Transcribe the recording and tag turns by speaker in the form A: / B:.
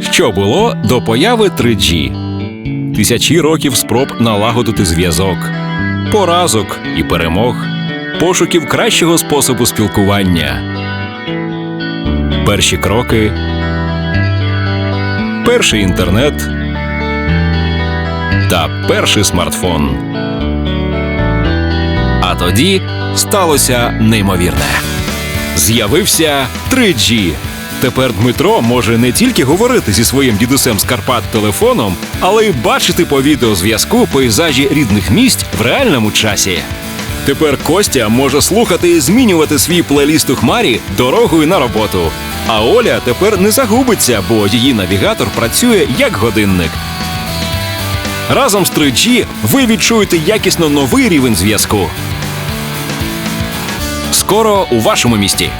A: Що було до появи 3G? Тисячі років спроб налагодити зв'язок, поразок і перемог, пошуків кращого способу спілкування. Перші кроки, перший інтернет та перший смартфон. А тоді сталося неймовірне. З'явився 3G. Тепер Дмитро може не тільки говорити зі своїм дідусем з Карпат телефоном, але й бачити по відеозв'язку пейзажі рідних місць в реальному часі. Тепер Костя може слухати і змінювати свій плейліст у хмарі дорогою на роботу. А Оля тепер не загубиться, бо її навігатор працює як годинник. Разом з 3G ви відчуєте якісно новий рівень зв'язку. Скоро у вашому місті.